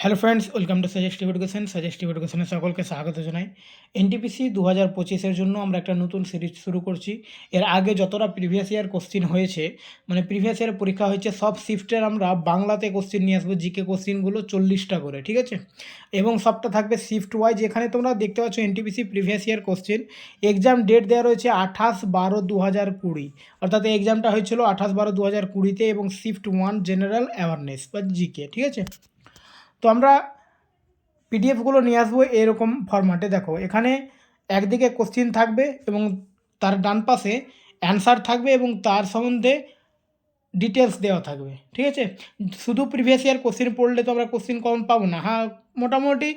Hello friends welcome to suggestive education suggestive এডুকেশনে সকলকে স্বাগত জানাই। এনটিপিসি দু হাজার পঁচিশের জন্য আমরা একটা নতুন সিরিজ শুরু করছি। এর আগে যতটা প্রিভিয়াস ইয়ার কোশ্চিন হয়েছে মানে প্রিভিয়াস ইয়ার পরীক্ষা হয়েছে, সব শিফটের আমরা বাংলাতে কোশ্চিন নিয়ে আসব, জিকে কোশ্চিনগুলো চল্লিশটা করে, ঠিক আছে? এবং সবটা থাকবে শিফট ওয়াইজ এখানে তোমরা দেখতে পাচ্ছ NTPC previous year question exam date দেওয়া রয়েছে আঠাশ বারো দু হাজার কুড়ি। অর্থাৎ এক্সামটা হয়েছিল আঠাশ বারো দু হাজার কুড়িতে এবং শিফট ওয়ান জেনারেল অ্যাওয়ারনেস বা জিকে, ঠিক আছে? তো আমরা পিডিএফগুলো নিয়ে আসব এরকম ফরম্যাটে দেখো, এখানে একদিকে কোশ্চিন থাকবে এবং তার ডান পাশে অ্যান্সার থাকবে এবং তার সম্বন্ধে ডিটেলস দেওয়া থাকবে, ঠিক আছে? শুধু প্রিভিয়াস ইয়ার কোশ্চিন পড়লে তো আমরা কোশ্চিন কমন পাবো না। হ্যাঁ মোটামুটি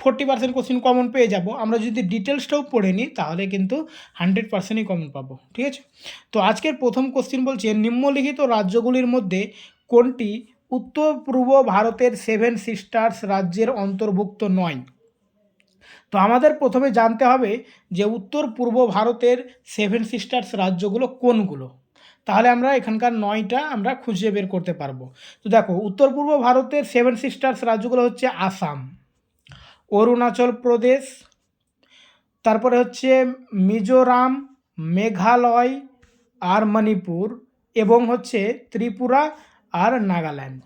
ফোর্টি পার্সেন্ট কোশ্চিন কমন পেয়ে যাব। আমরা যদি ডিটেলসটাও পড়ে নিই, তাহলে কিন্তু হান্ড্রেড পার্সেন্টই কমন পাবো, ঠিক আছে? তো আজকের প্রথম কোশ্চিন বলছে, নিম্নলিখিত রাজ্যগুলির মধ্যে কোনটি উত্তর পূর্ব ভারতের সেভেন সিস্টার্স রাজ্যের অন্তর্ভুক্ত নয়। তো আমাদের প্রথমে জানতে হবে যে উত্তর পূর্ব ভারতের সেভেন সিস্টার্স রাজ্যগুলো কোনগুলো? তাহলে আমরা এখানকার নয়টা আমরা খুঁজে বের করতে পারব। তো দেখো, উত্তর পূর্ব ভারতের সেভেন সিস্টার্স রাজ্যগুলো হচ্ছে আসাম, অরুণাচল প্রদেশ, তারপরে হচ্ছে মিজোরাম, মেঘালয় আর মণিপুর এবং হচ্ছে ত্রিপুরা আর নাগাল্যান্ড।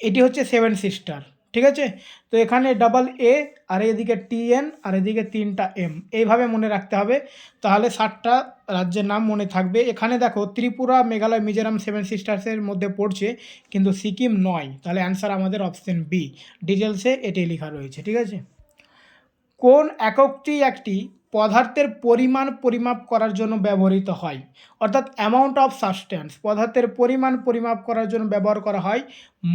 এটি হচ্ছে সেভেন সিস্টার, ঠিক আছে? তো এখানে ডাবল এ আর এদিকে টি এন আর এদিকে তিনটা এম এইভাবে মনে রাখতে হবে। তাহলে ষাটটা রাজ্যের নাম মনে থাকবে। এখানে দেখো, ত্রিপুরা, মেঘালয়, মিজোরাম সেভেন সিস্টার্সের মধ্যে পড়ছে, কিন্তু সিকিম নয়। তাহলে অ্যান্সার আমাদের অপশন বি ডিটেলসে এটি লেখা রয়েছে, ঠিক আছে? কোন এককটি একটি পদার্থের পরিমাণ পরিমাপ করার জন্য ব্যবহৃত হয়। অর্থাৎ অ্যামাউন্ট অফ সাবস্ট্যান্স পদার্থের পরিমাণ পরিমাপ করার জন্য ব্যবহার করা হয়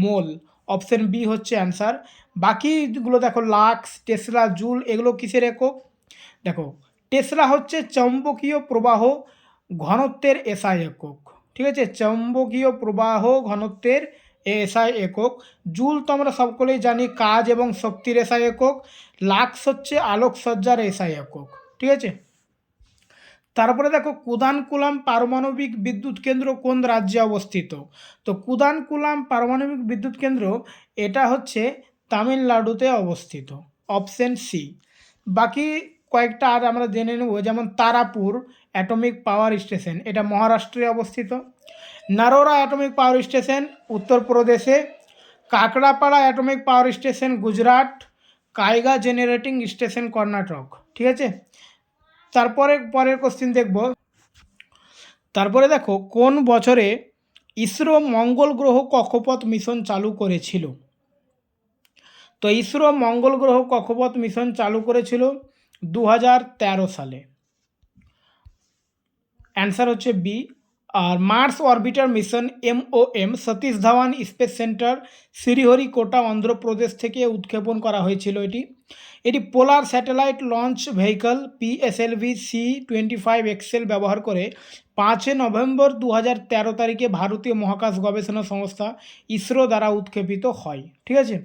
মোল। অপশন বি হচ্ছে অ্যান্সার বাকিগুলো দেখো, লাক্স, টেসলা, জুল, এগুলো কিসের একক? দেখো, টেসলা হচ্ছে চৌম্বকীয় প্রবাহ ঘনত্বের এসআই একক। ঠিক আছে? চৌম্বকীয় প্রবাহ ঘনত্বের এসআই একক। জুল তো আমরা সকলেই জানি, কাজ এবং শক্তির এসআই একক। লাক্স হচ্ছে আলোকসজ্জার এসআই একক। ঠিক আছে? তারপরে দেখো, কুদানকুলাম পারমাণবিক বিদ্যুৎ কেন্দ্র কোন রাজ্যে অবস্থিত? তো কুদানকুলাম পারমাণবিক বিদ্যুৎ কেন্দ্র এটা হচ্ছে তামিলনাড়ুতে অবস্থিত, অপশন সি। বাকি কয়েকটা আর আমরা জেনে নেব, যেমন তারাপুর অ্যাটমিক পাওয়ার স্টেশন, এটা মহারাষ্ট্রে অবস্থিত। নারোরা অ্যাটমিক পাওয়ার স্টেশন, উত্তরপ্রদেশে। Kakrapar atomic power station, Gujarat. Kaiga generating station, Karnataka, ঠিক আছে? তারপরে পরের কোশ্চিন দেখব। তারপরে দেখো, কোন বছরে ইসরো মঙ্গল গ্রহ কক্ষপথ মিশন চালু করেছিল? তো ইসরো মঙ্গল গ্রহ কক্ষপথ মিশন চালু করেছিল দু হাজার তেরো সালে। অ্যান্সার হচ্ছে বি আর Mars orbiter mission MOM Satish Dhawan space centre Sriharikota, Andhra Pradesh থেকে উৎক্ষেপণ করা হয়েছিল এটি। এটি polar satellite launch vehicle PSLV C twenty five XL ব্যবহার করে পাঁচই নভেম্বর দু তেরো তারিখে ভারতীয় মহাকাশ গবেষণা সংস্থা ইসরো দ্বারা উৎক্ষেপিত হয়। ঠিক আছে?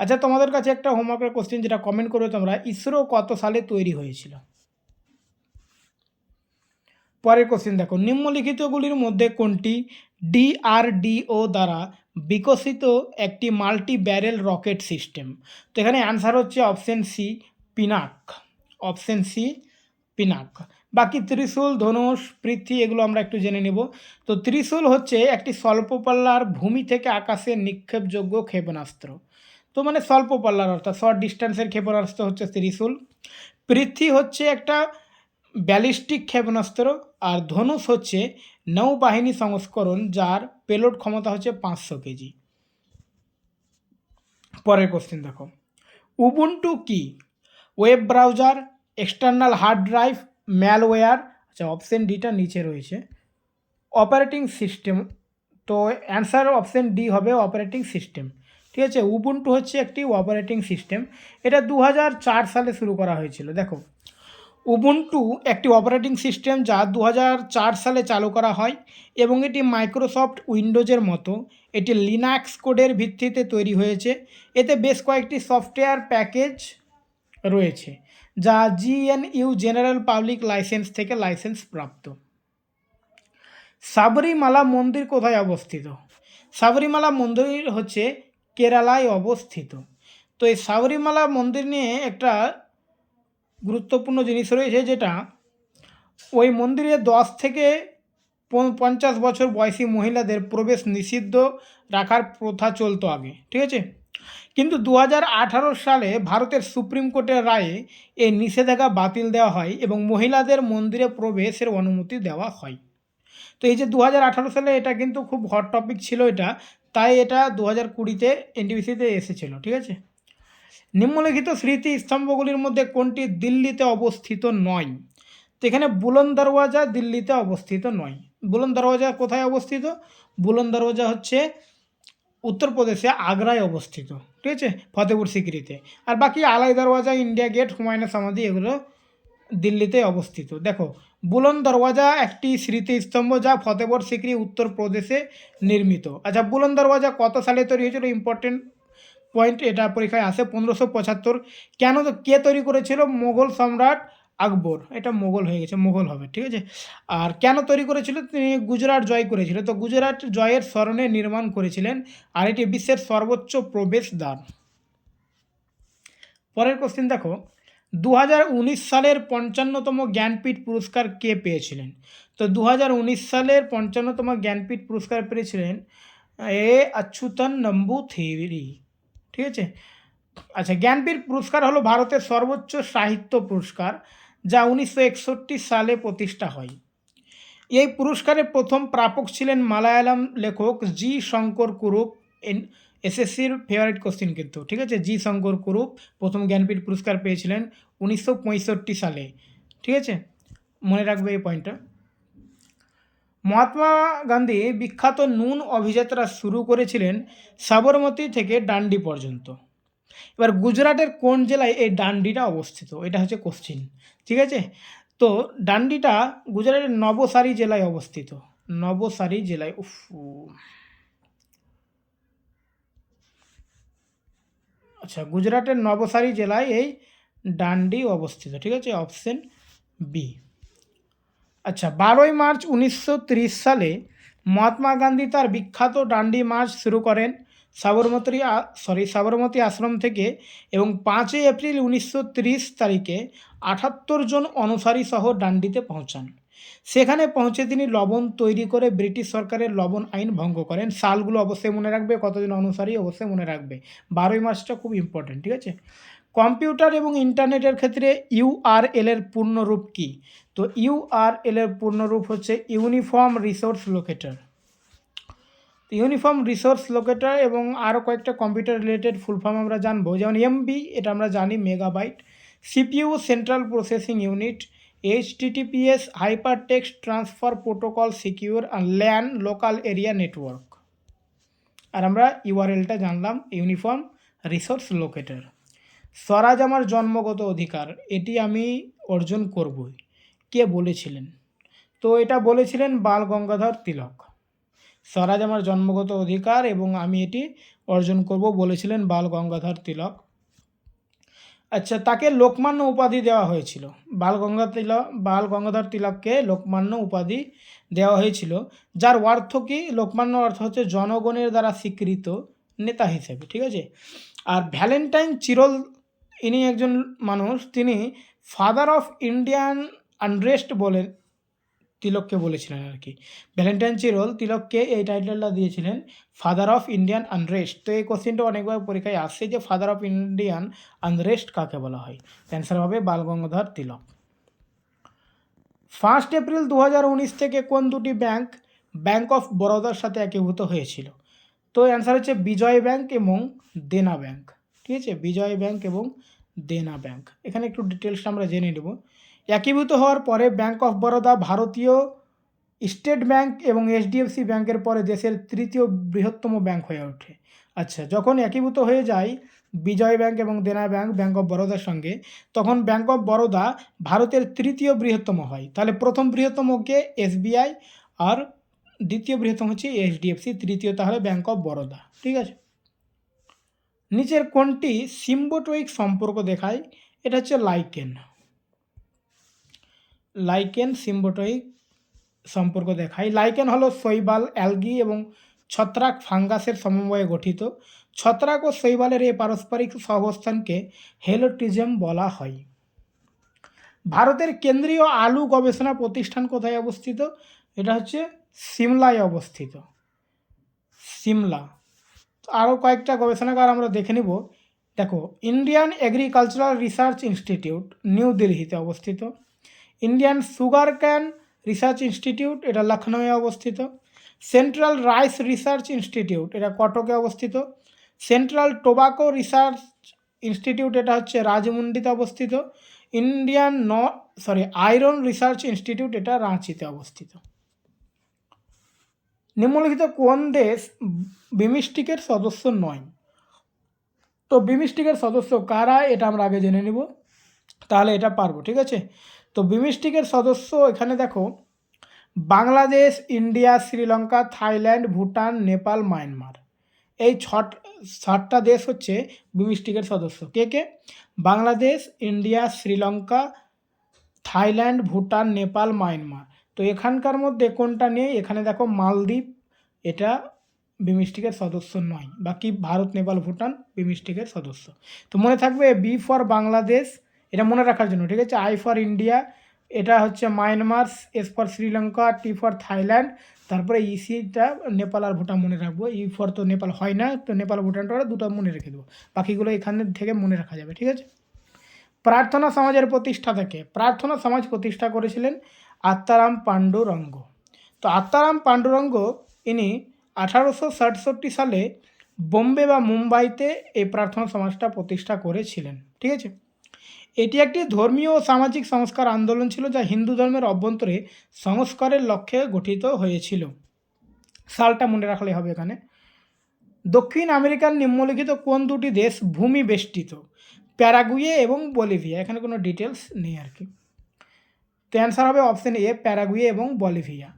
আচ্ছা তোমাদের কাছে একটা হোমওয়ার্কের কোশ্চেন যেটা কমেন্ট করবে তোমরা, ইসরো কত সালে তৈরি হয়েছিল? পরের কোশ্চেন দেখো। নিম্নলিখিতগুলির মধ্যে কোনটি ডিআরডিও দ্বারা বিকশিত একটি মাল্টি ব্যারেল রকেট সিস্টেম তো এখানে অ্যান্সার হচ্ছে option C Pinaka option C Pinaka বাকি ত্রিশূল, ধনুষ, পৃথ্বী, এগুলো আমরা একটু জেনে নেব। তো ত্রিশূল হচ্ছে একটি স্বল্প পাল্লার ভূমি থেকে আকাশে নিক্ষেপযোগ্য ক্ষেপণাস্ত্র। তো মানে স্বল্প পাল্লার অর্থাৎ শর্ট ডিস্টেন্সের ক্ষেপণাস্ত্র হচ্ছে ত্রিশূল। পৃথ্বী হচ্ছে একটা ব্যালিস্টিক ক্ষেপণাস্ত্র আর ধনুষ হচ্ছে নৌবাহিনী সংস্করণ যার পেলোড ক্ষমতা হচ্ছে পাঁচশো কেজি। পরের কোশ্চেন দেখো। উবুন্টু কি? Web browser external hard drive malware আচ্ছা অপশন ডিটা নিচে রয়েছে। অপারেটিং সিস্টেম তো অ্যান্সার অপশন ডি হবে অপারেটিং সিস্টেম ঠিক আছে? উবুন্টু হচ্ছে একটি অপারেটিং সিস্টেম এটা দু হাজার চার সালে শুরু করা হয়েছিল। দেখো উবুন্টু একটি অপারেটিং সিস্টেম যা দু হাজার চার সালে চালু করা হয় এবং এটি মাইক্রোসফট উইন্ডোজের মতো। এটি লিনাক্স কোডের ভিত্তিতে তৈরি হয়েছে। এতে বেশ কয়েকটি সফটওয়্যার প্যাকেজ রয়েছে, যা জিএনইউ জেনারেল পাবলিক লাইসেন্স থেকে লাইসেন্স প্রাপ্ত। সাবরিমালা মন্দির কোথায় অবস্থিত? সাবরিমালা মন্দির হচ্ছে কেরালায় অবস্থিত। তো এই সাবরিমালা মন্দির নিয়ে একটা গুরুত্বপূর্ণ জিনিস রয়েছে যেটা, ওই মন্দিরে দশ থেকে পঞ্চাশ বছর বয়সী মহিলাদের প্রবেশ নিষিদ্ধ রাখার প্রথা চলতো আগে, ঠিক আছে? কিন্তু দু হাজার আঠারো সালে ভারতের সুপ্রিম কোর্টের রায়ে এই নিষেধাজ্ঞা বাতিল দেওয়া হয় এবং মহিলাদের মন্দিরে প্রবেশের অনুমতি দেওয়া হয়। তো এই যে দু হাজার আঠারো সালে এটা কিন্তু খুব হট টপিক ছিল এটা, তাই এটা দু হাজার কুড়িতে এনটিভিসিতে এসেছিল, ঠিক আছে? নিম্নলিখিত স্মৃতি স্তম্ভগুলির মধ্যে কোনটি দিল্লিতে অবস্থিত নয়? তো এখানে বুলন দরওয়াজা দিল্লিতে অবস্থিত নয়। বুলন দরওয়াজা কোথায় অবস্থিত? বুলন দরওয়াজা হচ্ছে উত্তরপ্রদেশে আগ্রায় অবস্থিত, ঠিক আছে? ফতেপুর সিকরিতে। আর বাকি আলাই দরওয়াজা, ইন্ডিয়া গেট হুমায়ুনের সমাধি এগুলো দিল্লিতে অবস্থিত। দেখো, বুলন দরওয়াজা একটি স্মৃতিস্তম্ভ যা ফতেপুর সিকরি উত্তরপ্রদেশে নির্মিত। আচ্ছা বুলন দরওয়াজা কত সালে তৈরি হয়েছিল? ইম্পর্টেন্ট পয়েন্ট এটা পরীক্ষায় আসে পনেরোশো পঁচাত্তর। কেন তো কে তৈরি করেছিল? মোগল সম্রাট আকবর। এটা মোগল হয়ে গেছে, মোগল হবে, ঠিক আছে? আর কেন তৈরি করেছিল? তিনি গুজরাট জয় করেছিল। তো গুজরাট জয়ের স্মরণে নির্মাণ করেছিলেন আর এটি বিশ্বের সর্বোচ্চ প্রবেশদ্বার। পরের কোশ্চেন দেখো। দু হাজার উনিশ সালের পঞ্চান্নতম জ্ঞানপীঠ পুরস্কার কে পেয়েছিলেন? তো দু হাজার উনিশ সালের পঞ্চান্নতম জ্ঞানপীঠ পুরস্কার পেয়েছিলেন এ অচ্যুতন নম্বু থিরি ঠিক আছে? আচ্ছা জ্ঞানপীঠ পুরস্কার হলো ভারতের সর্বোচ্চ সাহিত্য পুরস্কার, যা উনিশশো একষট্টি সালে প্রতিষ্ঠা হয়। এই পুরস্কারের প্রথম প্রাপক ছিলেন মালায়ালাম লেখক জি শঙ্কর কুরুপ এসএসসির ফেভারিট কোশ্চিন কিন্তু, ঠিক আছে? জি শঙ্কর কুরুপ প্রথম জ্ঞানপীঠ পুরস্কার পেয়েছিলেন উনিশশো পঁয়ষট্টি সালে, ঠিক আছে? মনে রাখবে এই পয়েন্টটা মহাত্মা গান্ধী বিখ্যাত নুন অভিযাত্রা শুরু করেছিলেন সাবরমতী থেকে ডান্ডি পর্যন্ত। এবার গুজরাটের কোন জেলায় এই ডান্ডিটা অবস্থিত? এটা হচ্ছে কোশ্চিন, ঠিক আছে? তো ডান্ডিটা গুজরাটের নবসারি জেলায় অবস্থিত। নবসারি জেলায়, উফ আচ্ছা গুজরাটের নবসারি জেলায় এই ডান্ডি অবস্থিত, ঠিক আছে? Option B. আচ্ছা বারোই মার্চ উনিশশো সালে মহাত্মা গান্ধী তার বিখ্যাত ডান্ডি মার্চ শুরু করেন সাবরমতী সরি সাবরমতী আশ্রম থেকে এবং পাঁচই এপ্রিল উনিশশো তারিখে আটাত্তর জন অনুসারী সহ ডান্ডিতে পৌঁছান। সেখানে পৌঁছে তিনি লবণ তৈরি করে ব্রিটিশ সরকারের লবণ আইন ভঙ্গ করেন। সালগুলো অবশ্যই মনে রাখবে, কতজন অনুসারী অবশ্যই মনে রাখবে। বারোই মার্চটা খুব ইম্পর্টেন্ট ঠিক আছে? কম্পিউটার এবং ইন্টারনেটের ক্ষেত্রে ইউআরএল এর পূর্ণরূপ কী? তো ইউআরএল এর পূর্ণরূপ হচ্ছে uniform resource locator. Uniform resource locator এবং আরও কয়েকটা কম্পিউটার রিলেটেড ফুল ফর্ম আমরা জানব। যেমন এমবি, এটা আমরা জানি megabyte. CPU, central processing unit HTTPS hyper text transfer protocol secure, আর ল্যান, লোকাল এরিয়া নেটওয়ার্ক। আর আমরা ইউআরএলটা জানলাম, ইউনিফর্ম রিসোর্স লোকেটর। স্বরাজ আমার জন্মগত অধিকার, এটি আমি অর্জন করবই। কে বলেছিলেন? তো এটা বলেছিলেন বাল গঙ্গাধর তিলক। স্বরাজ আমার জন্মগত অধিকার এবং আমি এটি অর্জন করব বলেছিলেন বাল গঙ্গাধর তিলক। আচ্ছা তাকে লোকমান্য উপাধি দেওয়া হয়েছিল। বাল গঙ্গা তিলক, বাল গঙ্গাধর তিলককে লোকমান্য উপাধি দেওয়া হয়েছিল, যার অর্থ কি? লোকমান্য অর্থ হচ্ছে জনগণের দ্বারা স্বীকৃত নেতা হিসেবে, ঠিক আছে? আর ভ্যালেন্টাইন চিরল ইনি একজন মানুষ, তিনি ফাদার অফ ইন্ডিয়ান আনরেস্ট বলে তিলককে বলেছিলেন আর কি। ভ্যালেন্টাইন চিরল তিলককে এই টাইটেলটা দিয়েছিলেন ফাদার অফ ইন্ডিয়ান আনরেস্ট তো এই কোশ্চেনটা অনেকবার পরীক্ষায় আসছে যে ফাদার অফ ইন্ডিয়ান আনরেস্ট কাকে বলা হয়? অ্যান্সার হবে বালগঙ্গাধর তিলক। ফার্স্ট এপ্রিল দু হাজার উনিশ থেকে কোন দুটি ব্যাংক ব্যাংক অফ বরোদার সাথে একীভূত হয়েছিল? তো অ্যান্সার হচ্ছে বিজয় ব্যাংক এবং দেনা ব্যাংক। ঠিক আছে বিজয় ব্যাংক এবং দেনা ব্যাংক। এখানে একটু ডিটেলসটা আমরা জেনে নেব। একীভূত হওয়ার পরে ব্যাংক অফ বরোদা ভারতীয় স্টেট ব্যাংক এবং এইচডিএফসি ব্যাংকের পরে দেশের তৃতীয় বৃহত্তম ব্যাংক হয়ে ওঠে। আচ্ছা যখন একীভূত হয়ে যায় বিজয় ব্যাংক এবং দেনা ব্যাংক ব্যাংক অফ বরোদার সঙ্গে, তখন ব্যাংক অফ বরোদা ভারতের তৃতীয় বৃহত্তম হয়। তাহলে প্রথম বৃহত্তম কে? এসবিআই। আর দ্বিতীয় বৃহত্তম হচ্ছে এইচডিএফসি। তৃতীয় তাহলে ব্যাংক অফ বরোদা। ঠিক আছে? নিচের কোনটি সিম্বোটোইক সম্পর্ক দেখায়, এটা হচ্ছে লাইকেন লাইকেন সিম্বোটোইক সম্পর্ক দেখায়। লাইকেন হলো শৈবাল, অ্যালগি এবং ছত্রাক ফাঙ্গাসের সমন্বয়ে গঠিত। ছত্রাক ও শৈবালের এই পারস্পরিক সহাবস্থানকে হেলোটিজম বলা হয়। ভারতের কেন্দ্রীয় আলু গবেষণা প্রতিষ্ঠান কোথায় অবস্থিত? এটা হচ্ছে সিমলায় অবস্থিত। সিমলা। আরও কয়েকটা গবেষণাগার আমরা দেখে নিব। দেখো Indian agricultural research institute new দিল্লিতে অবস্থিত। Indian sugar cane research institute এটা লখনৌয়ে অবস্থিত। সেন্ট্রাল রাইস রিসার্চ ইনস্টিটিউট এটা কটকে অবস্থিত। সেন্ট্রাল টোবাকো রিসার্চ ইনস্টিটিউট এটা হচ্ছে রাজমুন্ডিতে অবস্থিত। ইন্ডিয়ান ন সরি আয়রন রিসার্চ ইনস্টিটিউট এটা রাঁচিতে অবস্থিত। নিম্নলিখিত কোন দেশ বিমিস্টিকের সদস্য নয়? তো বিমিস্টিকের সদস্য কারা, এটা আমরা আগে জেনে নিব। তাহলে এটা পারব, ঠিক আছে? তো বিমিস্টিকের সদস্য এখানে দেখো, Bangladesh, India, Sri Lanka, Thailand, Bhutan, Nepal, Myanmar. এই ছট, সাতটা দেশ হচ্ছে বিমিস্টিকের সদস্য। কে কে? Bangladesh, India, Sri Lanka, Thailand, Bhutan, Nepal, Myanmar. তো এখানকার মধ্যে কোনটা নেই? এখানে দেখো মালদ্বীপ, এটা বিমিস্টিকের সদস্য নয়। বাকি ভারত, নেপাল, ভুটান বিমিস্টিকের সদস্য। তো মনে থাকবে বি ফর বাংলাদেশ, এটা মনে রাখার জন্য, ঠিক আছে? আই ফর ইন্ডিয়া এটা হচ্ছে Myanmar S for Sri Lanka T for Thailand, তারপরে ইসিটা নেপাল আর ভুটান মনে রাখব। ই ফর তো নেপাল হয় না, তো নেপাল ভুটানটা দুটো মনে রেখে দেবো। বাকিগুলো এখানে থেকে মনে রাখা যাবে, ঠিক আছে? প্রার্থনা সমাজের প্রতিষ্ঠাতাকে প্রার্থনা সমাজ প্রতিষ্ঠা করেছিলেন আত্মারাম পাণ্ডুরঙ্গ। তো আত্মারাম পাণ্ডুরঙ্গ ইনি আঠারোশো সাতষট্টি সালে বোম্বে বা মুম্বাইতে এই প্রার্থনা সমাজটা প্রতিষ্ঠা করেছিলেন, ঠিক আছে? এটি একটি ধর্মীয় ও সামাজিক সংস্কার আন্দোলন ছিল যা হিন্দু ধর্মের অভ্যন্তরে সংস্কারের লক্ষ্যে গঠিত হয়েছিল। সালটা মনে রাখলে হবে এখানে। দক্ষিণ আমেরিকার নিম্নলিখিত কোন দুটি দেশ ভূমি বেষ্টিত? প্যারাগুয়ে এবং বলিভিয়া। এখানে কোনো ডিটেলস নেই আর কি। তো অ্যান্সার হবে অপশন এ প্যারাগুয়ে এবং বলিভিয়া।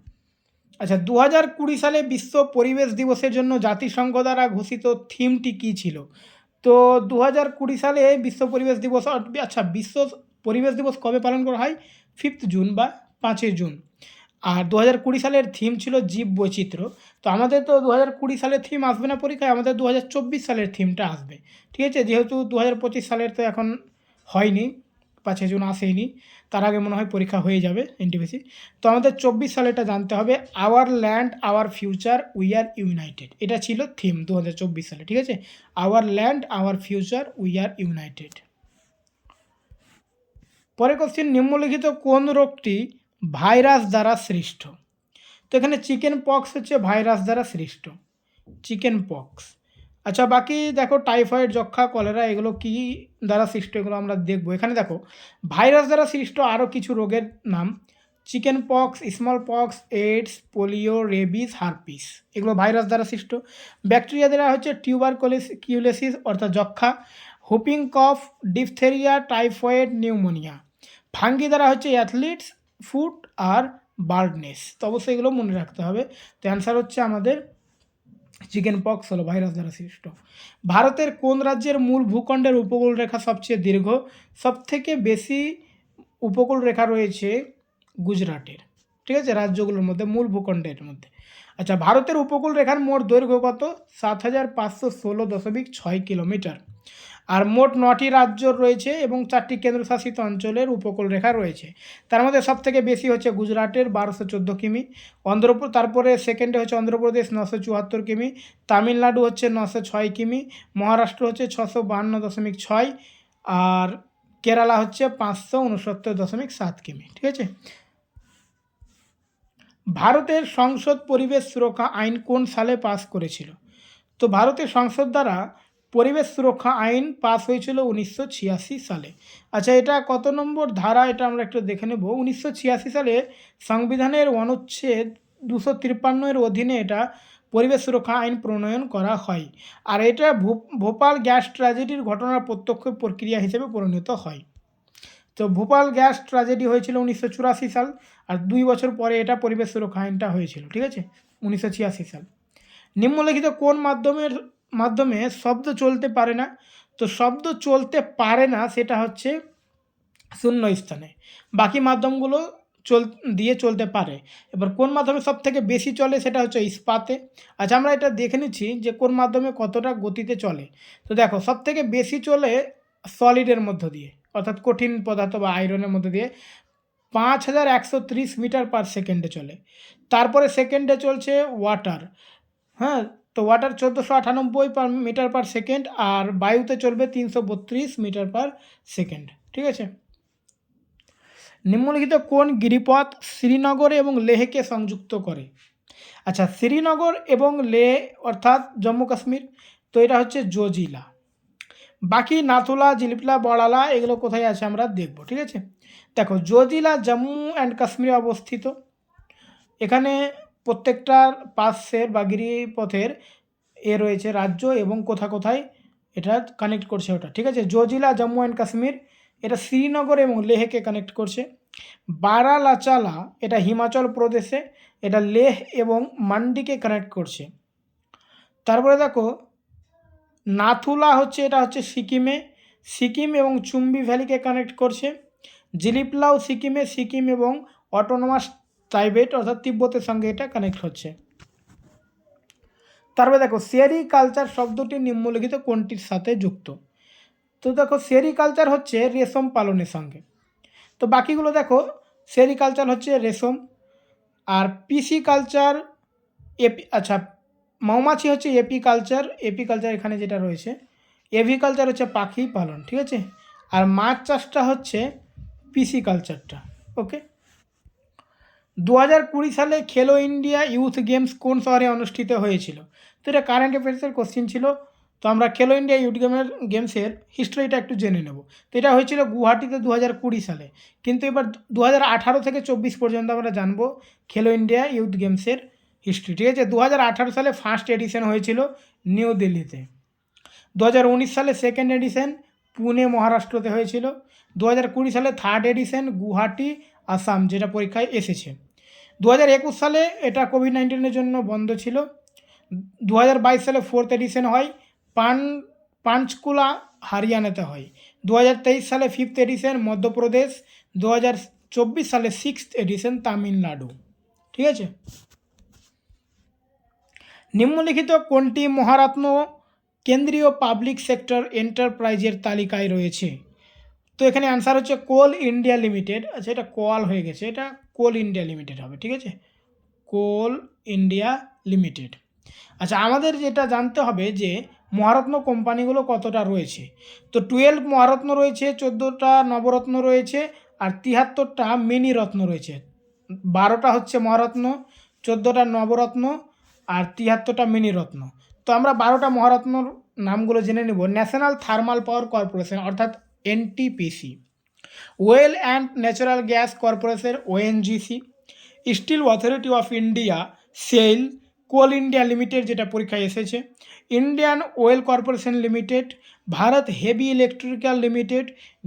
আচ্ছা দু হাজার কুড়ি সালে বিশ্ব পরিবেশ দিবসের জন্য জাতিসংঘ দ্বারা ঘোষিত থিমটি কী ছিল? তো দু হাজার কুড়ি সালে বিশ্ব পরিবেশ দিবস আচ্ছা বিশ্ব পরিবেশ দিবস কবে পালন করা হয়? ফিফথ জুন বা পাঁচই জুন। আর দু হাজার কুড়ি সালের থিম ছিল জীব বৈচিত্র্য। তো আমাদের তো দু হাজার কুড়ি সালের থিম আসবে না পরীক্ষায়, আমাদের দু হাজার চব্বিশ সালের থিমটা আসবে। ঠিক আছে? যেহেতু দু হাজার পঁচিশ সালের তো এখন হয়নি। পাঁচই জুন আসেইনি। তার আগে মনে হয় পরীক্ষা হয়ে যাবে এনটিপিসি তো আমাদের চব্বিশ সালেটা জানতে হবে our land our future we are united এটা ছিল থিম দু হাজার চব্বিশ সালে, ঠিক আছে? Our land our future we are united পরে কোশ্চেন নিম্নলিখিত কোন রোগটি ভাইরাস দ্বারা সৃষ্ট? তো এখানে চিকেন পক্স হচ্ছে ভাইরাস দ্বারা সৃষ্ট। চিকেন পক্স আচ্ছা বাকি দেখো টাইফয়েড যক্ষা কলেরা, এগুলো কি দ্বারা সৃষ্ট? এগুলো আমরা দেখব। এখানে দেখো, ভাইরাস দ্বারা সৃষ্ট আরও কিছু রোগের নাম। Chicken pox, small pox, AIDS, polio, rabies, herpes. এগুলো ভাইরাস দ্বারা সৃষ্ট। ব্যাকটেরিয়া দ্বারা হচ্ছে টিউবার কিউলেসিস অর্থাৎ যক্ষা whooping cough diphtheria typhoid, pneumonia. Fungi দ্বারা হচ্ছে অ্যাথলিটস ফুড আর বার্ডনেস। তো অবশ্যই এগুলো মনে রাখতে হবে। তো অ্যান্সার হচ্ছে আমাদের চিকেন পক্স হলো ভাইরাস দ্বারা সৃষ্ট। ভারতের কোন রাজ্যের মূল ভূখণ্ডের উপকূল রেখা সবচেয়ে দীর্ঘ? সবথেকে বেশি উপকূল রেখা রয়েছে গুজরাটের। ঠিক আছে? রাজ্যগুলোর মধ্যে, মূল ভূখণ্ডের মধ্যে। আচ্ছা ভারতের উপকূল রেখার মোট দৈর্ঘ্য কত? সাত হাজার পাঁচশো ষোলো দশমিক ছয় কিলোমিটার। আর মোট নটি রাজ্য রয়েছে এবং চারটি কেন্দ্রশাসিত অঞ্চলের উপকূল রেখা রয়েছে। তার মধ্যে সব থেকে বেশি হচ্ছে গুজরাটের বারোশো চোদ্দ কিমি, অন্ধ্রপ্র, তারপরে সেকেন্ডে হচ্ছে অন্ধ্রপ্রদেশ নশো চুয়াত্তর কিমি, তামিলনাড়ু হচ্ছে নশো ছয় কিমি, মহারাষ্ট্র হচ্ছে ছশো বাহান্ন দশমিক ছয়, আর কেরালা হচ্ছে পাঁচশো উনসত্তর দশমিক সাত কিমি, ঠিক আছে? ভারতের সংসদ পরিবেশ সুরক্ষা আইন কোন সালে পাস করেছিল? তো ভারতের সংসদ দ্বারা পরিবেশ সুরক্ষা আইন পাস হয়েছিল উনিশশো ছিয়াশি সালে। আচ্ছা এটা কত নম্বর ধারা? এটা আমরা একটু দেখে নেব। উনিশশো ছিয়াশি সালে সংবিধানের অনুচ্ছেদ দুশো তিপ্পান্নের অধীনে এটা পরিবেশ সুরক্ষা আইন প্রণয়ন করা হয়। আর এটা ভোপাল গ্যাস ট্র্যাজেডির ঘটনার প্রত্যক্ষ প্রক্রিয়া হিসেবে পরিণত হয়। তো ভোপাল গ্যাস ট্র্যাজেডি হয়েছিল উনিশশো চুরাশি সাল আর দুই বছর পরে এটা পরিবেশ সুরক্ষা আইনটা হয়েছিল, ঠিক আছে? উনিশশো ছিয়াশি সাল। নিম্নলিখিত কোন মাধ্যমের মাধ্যমে শব্দ চলতে পারে না। তো শব্দ চলতে পারে না সেটা হচ্ছে শূন্য স্থানে। বাকি মাধ্যমগুলো চল, দিয়ে চলতে পারে। এবার কোন মাধ্যমে সব থেকে বেশি চলে সেটা হচ্ছে ইস্পাতে। আচ্ছা আমরা এটা দেখে নিচ্ছি যে কোন মাধ্যমে কতটা গতিতে চলে। তো দেখো সব থেকে বেশি চলে সলিডের মধ্য দিয়ে, অর্থাৎ কঠিন পদার্থ বা আয়রনের মধ্য দিয়ে পাঁচ হাজার একশো ত্রিশ মিটার পার সেকেন্ডে চলে। তারপরে সেকেন্ডে চলছে ওয়াটার হ্যাঁ? তো ওয়াটার চোদ্দোশো আটানব্বই পার মিটার পার সেকেন্ড আর বায়ুতে চলবে তিনশো বত্রিশ মিটার পার সেকেন্ড ঠিক আছে? নিম্নলিখিত কোন গিরিপথ শ্রীনগর এবং লেহকে সংযুক্ত করে? আচ্ছা শ্রীনগর এবং লেহ অর্থাৎ জম্মু কাশ্মীর, তো এটা হচ্ছে জোজিলা। বাকি নাথুলা, জিলিপলা, বড়ালা, এগুলো কোথায় আছে আমরা দেখব, ঠিক আছে? দেখো, জোজিলা, জম্মু অ্যান্ড কাশ্মীরে অবস্থিত। এখানে প্রত্যেকটার পাশের বা গিরিপথের এ রয়েছে রাজ্য এবং কোথা কোথায় এটা কানেক্ট করছে ওটা। ঠিক আছে? জোজিলা, জম্মু অ্যান্ড কাশ্মীর, এটা শ্রীনগর এবং লেহকে কানেক্ট করছে। বারালাচালা, এটা হিমাচল প্রদেশে, এটা লেহ এবং মান্ডিকে কানেক্ট করছে। তারপরে দেখো, নাথুলা হচ্ছে, এটা হচ্ছে সিকিমে, সিকিম এবং চুম্বি ভ্যালিকে কানেক্ট করছে। জিলিপলাও সিকিমে, সিকিম এবং অটোনোমাস টাইবেট অর্থাৎ তিব্বতের সঙ্গে এটা কানেক্ট হচ্ছে। তারপরে দেখো সেরিকালচার শব্দটি নিম্নলিখিত কোনটির সাথে যুক্ত? তো দেখো সেরিকালচার হচ্ছে রেশম পালনের সঙ্গে। তো বাকিগুলো দেখো সেরিকালচার হচ্ছে রেশম, আর পিসি কালচার এপি আচ্ছা মৌমাছি হচ্ছে এপি কালচার এপি কালচার এখানে যেটা রয়েছে এভি কালচার হচ্ছে পাখি পালন, ঠিক আছে? আর মাছ চাষটা হচ্ছে পিসি কালচারটা ওকে দু হাজার কুড়ি সালে খেলো ইন্ডিয়া ইউথ গেমস কোন শহরে অনুষ্ঠিত হয়েছিল? তো এটা কারেন্ট অ্যাফেয়ার্সের কোশ্চিন ছিল। তো আমরা খেলো ইন্ডিয়া ইউথ গেমের গেমসের হিস্ট্রিটা একটু জেনে নেব। তো এটা হয়েছিল গুয়াহাটিতে দু হাজার কুড়ি সালে। কিন্তু এবার দু হাজার আঠারো থেকে চব্বিশ পর্যন্ত আমরা জানব খেলো ইন্ডিয়া ইউথ গেমসের হিস্ট্রি ঠিক আছে? দু হাজার আঠারো সালে ফার্স্ট এডিশন হয়েছিল নিউ দিল্লিতে। দু হাজার উনিশ সালে সেকেন্ড এডিশন পুনে, মহারাষ্ট্রতে হয়েছিল। দু হাজার কুড়ি সালে থার্ড এডিশন গুয়াহাটি, আসাম, যেটা পরীক্ষায় এসেছে। দু হাজার একুশ সালে এটা কোভিড নাইন্টিনের জন্য বন্ধ ছিল। দু হাজার বাইশ সালে ফোর্থ এডিশন হয়। পান, পাঞ্চকুলা হরিয়ানাতে হয়। দু হাজার তেইশ সালে ফিফথ এডিশন মধ্যপ্রদেশ। দু চব্বিশ সালে সিক্সথ এডিশন তামিলনাড়ু। ঠিক আছে? নিম্নলিখিত কোনটি মহারত্ন কেন্দ্রীয় পাবলিক সেক্টর এন্টারপ্রাইজের তালিকায় রয়েছে? তো এখানে অ্যান্সার হচ্ছে কোল ইন্ডিয়া লিমিটেড। আচ্ছা এটা কোয়াল হয়ে গেছে। এটা কোল ইন্ডিয়া লিমিটেড হবে, ঠিক আছে? Coal India Limited. আচ্ছা আমাদের যেটা জানতে হবে যে, মহারত্ন কোম্পানিগুলো কতটা রয়েছে? তো টুয়েলভ মহারত্ন রয়েছে, চোদ্দোটা নবরত্ন রয়েছে, আর তিয়াত্তরটা মিনি রত্ন রয়েছে। বারোটা হচ্ছে মহারত্ন, চোদ্দোটা নবরত্ন, আর তিয়াত্তরটা মিনি রত্ন। তো আমরা বারোটা মহারত্নর নামগুলো জেনে নেব। ন্যাশনাল থার্মাল পাওয়ার কর্পোরেশন, অর্থাৎ NTPC. Oil and Natural Gas Corporation ONGC Steel Authority of India, SAIL, Coal India Limited যেটা পরীক্ষায় এসেছে, Indian Oil Corporation Limited, Bharat Heavy Electrical Limited,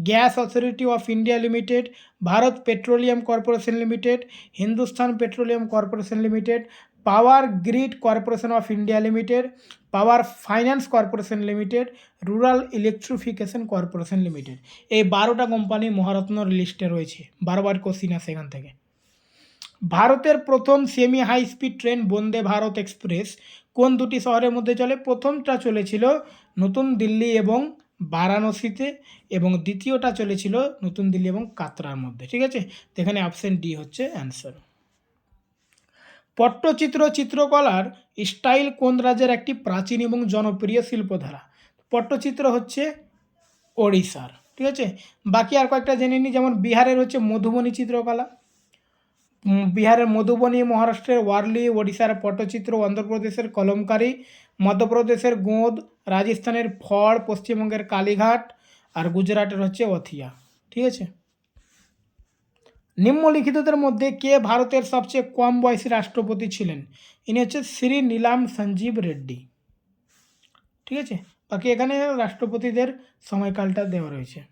Gas Authority of India Limited, Bharat Petroleum Corporation Limited, Hindustan Petroleum Corporation Limited Power Grid Corporation of India Limited, Power Finance Corporation Limited, Rural Electrification Corporation Limited. এই বারোটা company মহারত্নর লিস্টে রয়েছে। বারবার question আছে এখান থেকে। ভারতের প্রথম semi high speed train Vande Bharat Express কোন দুটি শহরের মধ্যে চলে? প্রথমটা চলেছিল নতুন দিল্লি এবং বারাণসীতে এবং দ্বিতীয়টা চলেছিল নতুন দিল্লি এবং কাতরার মধ্যে। ঠিক আছে? এখানে অপশন ডি হচ্ছে অ্যান্সার পট্টচিত্র চিত্রকলার স্টাইল কোন রাজ্যের একটি প্রাচীন এবং জনপ্রিয় শিল্পধারা? পট্টচিত্র হচ্ছে ওড়িশার, ঠিক আছে? বাকি আর কয়েকটা জেনে নিই, যেমন বিহারের হচ্ছে মধুবনী চিত্রকলা বিহারের মধুবনী, মহারাষ্ট্রের ওয়ারলি, ওড়িশার পটচিত্র অন্ধ্রপ্রদেশের কলমকারি, মধ্যপ্রদেশের গোঁদ, রাজস্থানের ফড়, পশ্চিমবঙ্গের কালীঘাট, আর গুজরাটের হচ্ছে অথিয়া, ঠিক আছে? নিম্নলিখিতদের মধ্যে কে ভারতের সবচেয়ে কম বয়সী রাষ্ট্রপতি ছিলেন? ইনি হচ্ছে শ্রী নীলাম সঞ্জীব রেড্ডি। ঠিক আছে? বাকি এখানে রাষ্ট্রপতিদের সময়কালটা দেওয়া রয়েছে।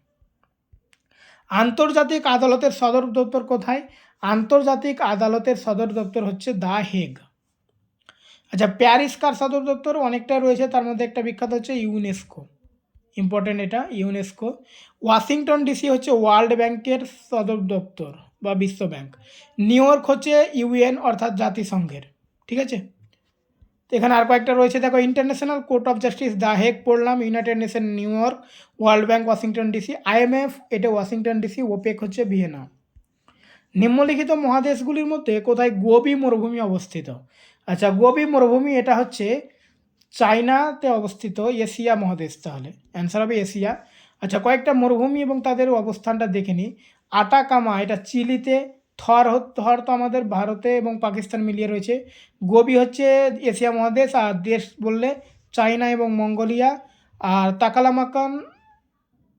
আন্তর্জাতিক আদালতের সদর দপ্তর কোথায়? আন্তর্জাতিক আদালতের সদর দপ্তর হচ্ছে দা হেগ। আচ্ছা প্যারিস কার সদর দপ্তর? অনেকটা রয়েছে, তার মধ্যে একটা বিখ্যাত হচ্ছে ইউনেস্কো। ইম্পর্টেন্ট এটা, ইউনেস্কো। ওয়াশিংটন ডিসি হচ্ছে ওয়ার্ল্ড ব্যাংকের সদর দপ্তর। বা বিশ্ব ব্যাংক। নিউ ইয়র্ক হচ্ছে ইউএন অর্থাৎ জাতিসংঘের, ঠিক আছে? এখানে আর কয়েকটা রয়েছে। দেখো International Court of Justice the Hague পড়লাম United Nation New York World Bank Washington DC IMF এটা ওয়াশিংটন ডিসি ওপেক হচ্ছে ভিয়েনা। নিম্নলিখিত মহাদেশগুলির মধ্যে কোথায় গোবি মরুভূমি অবস্থিত? আচ্ছা গোবি মরুভূমি এটা হচ্ছে চায়নাতে অবস্থিত এশিয়া মহাদেশ তাহলে। অ্যান্সার হবে এশিয়া। আচ্ছা কয়েকটা মরুভূমি এবং তাদের অবস্থানটা দেখে নিই আটাকামা এটা চিলিতে, থর থর তো আমাদের ভারতে এবং পাকিস্তান মিলিয়ে রয়েছে। গোবি হচ্ছে এশিয়া মহাদেশ, আর দেশ বললে চায়না এবং মঙ্গোলিয়া। আর তাকালামাকান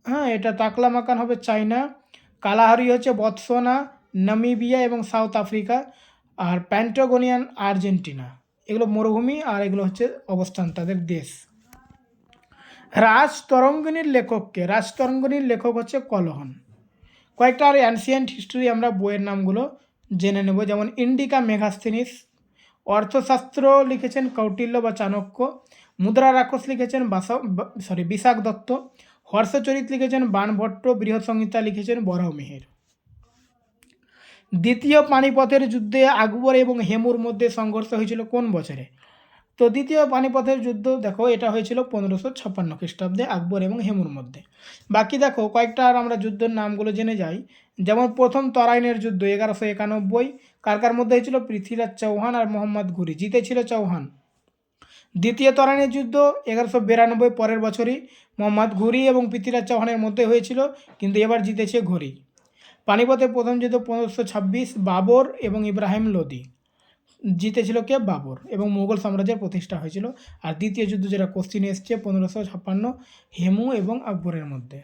হ্যাঁ এটা তাকলামাকান হবে চায়না। কালাহারি হচ্ছে বৎসোনা, নামিবিয়া এবং সাউথ আফ্রিকা। আর প্যান্টাগোনিয়ান আর্জেন্টিনা। এগুলো মরুভূমি, আর এগুলো হচ্ছে অবস্থান তাদের দেশ। রাজ তরঙ্গিনীর লেখককে রাজ তরঙ্গিনীর লেখক হচ্ছে কলহন। কয়েকটা আর অ্যানসিয়েন্ট হিস্ট্রি আমরা বইয়ের নামগুলো জেনে নেব, যেমন ইন্ডিকা মেঘাস্থিনিস অর্থশাস্ত্র লিখেছেন কৌটিল্য বা চাণক্য, মুদ্রা রাক্ষস লিখেছেন বাসা সরি বিশাখ দত্ত, হর্ষচরিত লিখেছেন বাণভট্ট, বৃহৎ সংহিতা লিখেছেন বরাহমিহির দ্বিতীয় পানিপথের যুদ্ধে আকবর এবং হেমুর মধ্যে সংঘর্ষ হয়েছিল কোন বছরে? তো দ্বিতীয় পানিপথের যুদ্ধ, দেখো, এটা হয়েছিল পনেরোশো ছাপ্পান্ন খ্রিস্টাব্দে আকবর এবং হেমুর মধ্যে। বাকি দেখো, কয়েকটা আর আমরা যুদ্ধের নামগুলো জেনে যাই। যেমন প্রথম তরাইনের যুদ্ধ, এগারোশো একানব্বই। কার কার মধ্যে হয়েছিল? পৃথ্বীরাজ চৌহান আর মোহাম্মদ ঘুরি জিতেছিল চৌহান। দ্বিতীয় তরাইনের যুদ্ধ, এগারোশো বিরানব্বই পরের বছরই মোহাম্মদ ঘুরি এবং পৃথ্বীরাজ চৌহানের মধ্যে হয়েছিল, কিন্তু এবার জিতেছে ঘুরি পানিপথের প্রথম যুদ্ধ, পনেরোশো ছাব্বিশ, বাবর এবং ইব্রাহিম লোদি। জিতেছিল কে? বাবর। এবং মুঘল সাম্রাজ্যের প্রতিষ্ঠা হয়েছিল। আর দ্বিতীয় যুদ্ধ যেটা কোশ্চিনে এসছে, পনেরোশো ছাপ্পান্ন, হেমু এবং আকবরের মধ্যে।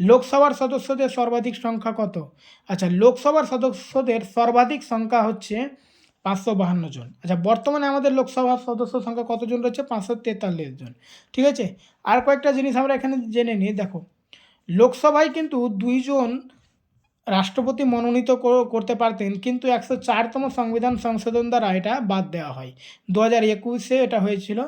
লোকসভার সদস্যদের সর্বাধিক সংখ্যা কত? আচ্ছা লোকসভার সদস্যদের সর্বাধিক সংখ্যা হচ্ছে পাঁচশো বাহান্ন জন। আচ্ছা বর্তমানে আমাদের লোকসভার সদস্য সংখ্যা কতজন রয়েছে? পাঁচশো তেতাল্লিশ জন। ঠিক আছে? আর কয়েকটা জিনিস আমরা এখানে জেনে নিই। দেখো, লোকসভায় কিন্তু দুইজন রাষ্ট্রপতি মনোনীত কর- করতে পারতেন, কিন্তু একশো চারতম সংবিধান সংশোধন দ্বারা এটা বাদ দেওয়া হয়। দু হাজার একুশে এটা হয়েছিল,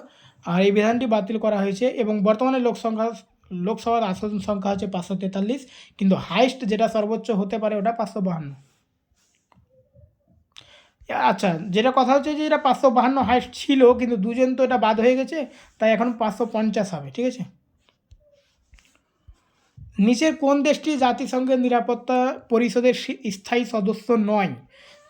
আর এই বিধানটি বাতিল করা হয়েছে এবং বর্তমানে লোকসংখ্যা, লোকসভার আসন সংখ্যা হচ্ছে পাঁচশো তেতাল্লিশ, কিন্তু হাইস্ট যেটা সর্বোচ্চ হতে পারে ওটা পাঁচশো বাহান্ন। আচ্ছা যেটা কথা হচ্ছে যে এটা পাঁচশো বাহান্ন হাইস্ট ছিল, কিন্তু দুজন তো এটা বাদ হয়ে গেছে, তাই এখন পাঁচশো পঞ্চাশ হবে, ঠিক আছে? নিচের কোন দেশটি জাতিসংঘের নিরাপত্তা পরিষদের স্থায়ী সদস্য নয়?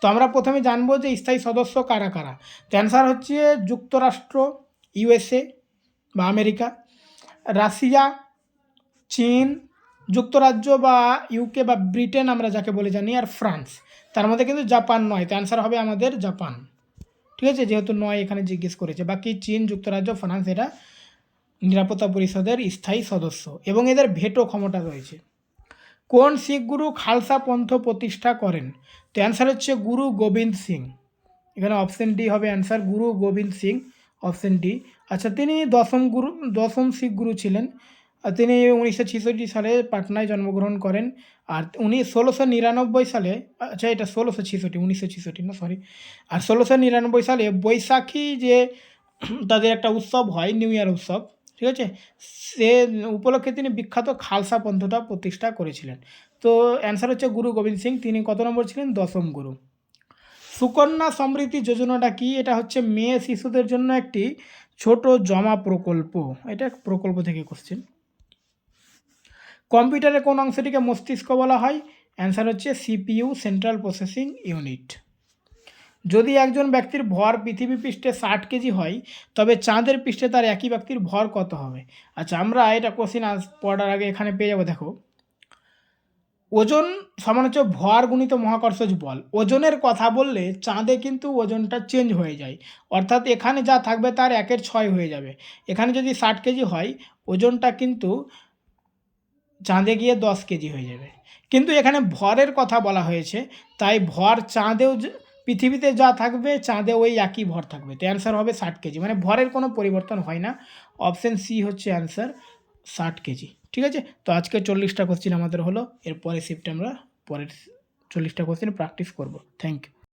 তো আমরা প্রথমে জানব যে স্থায়ী সদস্য কারা কারা। তো অ্যান্সার হচ্ছে যুক্তরাষ্ট্র ইউএসএ বা আমেরিকা, রাশিয়া, চীন, যুক্তরাজ্য বা ইউকে বা ব্রিটেন আমরা যাকে বলে জানি, আর ফ্রান্স। তার মধ্যে কিন্তু জাপান নয়, তো অ্যান্সার হবে আমাদের জাপান। ঠিক আছে? যেহেতু নয় এখানে জিজ্ঞেস করেছে। বাকি চীন, যুক্তরাজ্য, ফ্রান্স, এরা নিরাপত্তা পরিষদের স্থায়ী সদস্য এবং এদের ভেটো ক্ষমতা রয়েছে। কোন শিখ গুরু খালসা পন্থ প্রতিষ্ঠা করেন? তো অ্যান্সার হচ্ছে গুরু গোবিন্দ সিং। এখানে অপশন ডি হবে answer Guru Gobind Singh option D আচ্ছা তিনি দশম গুরু, দশম শিখ গুরু ছিলেন। তিনি উনিশশো ছেষট্টি সালে পাটনায় জন্মগ্রহণ করেন। আর উনি ষোলোশো নিরানব্বই সালে আচ্ছা এটা ষোলোশো ছেষট্টি, উনিশশো ছেষট্টি না সরি আর ষোলোশো নিরানব্বই সালে বৈশাখী যে তাদের একটা উৎসব হয় নিউ ইয়ার উৎসব ঠিক আছে? সে উপলক্ষে তিনি বিখ্যাত খালসা পন্থটা প্রতিষ্ঠা করেছিলেন। তো অ্যান্সার হচ্ছে গুরু গোবিন্দ সিং। তিনি কত নম্বর ছিলেন? দশম গুরু। সুকন্যা সমৃদ্ধি যোজনাটা কি? এটা হচ্ছে মেয়ে শিশুদের জন্য একটি ছোট জমা প্রকল্প। এটা প্রকল্প থেকে কোশ্চেন কম্পিউটারের কোন অংশটিকে মস্তিষ্ক বলা হয়? অ্যান্সার হচ্ছে সিপিইউ সেন্ট্রাল প্রসেসিং ইউনিট যদি একজন ব্যক্তির ভর পৃথিবী পৃষ্ঠে ষাট কেজি হয়, তবে চাঁদের পৃষ্ঠে তার একই ব্যক্তির ভর কত হবে? আচ্ছা আমরা এটা কোশ্চিন আস পড়ার আগে এখানে পেয়ে যাব, দেখো। ওজন সমান হচ্ছে ভর গুণিত মহাকর্ষজ বল। ওজনের কথা বললে চাঁদে কিন্তু ওজনটা চেঞ্জ হয়ে যায়। অর্থাৎ এখানে যা থাকবে তার একের ছয় হয়ে যাবে। এখানে যদি ষাট কেজি হয়, ওজনটা কিন্তু চাঁদে গিয়ে দশ কেজি হয়ে যাবে। কিন্তু এখানে ভরের কথা বলা হয়েছে, তাই ভর চাঁদেও পৃথিবীতে যা থাকবে, চাঁদে ওই একই ভর থাকবে। তো অ্যান্সার হবে ষাট কেজি। মানে ভরের কোনো পরিবর্তন হয় না। অপশান সি হচ্ছে অ্যান্সার ষাট কেজি। ঠিক আছে? তো আজকে চল্লিশটা কোশ্চিন আমাদের হলো। এরপরে শিফটে আমরা পরের চল্লিশটা কোশ্চিন প্র্যাকটিস করব। Thank you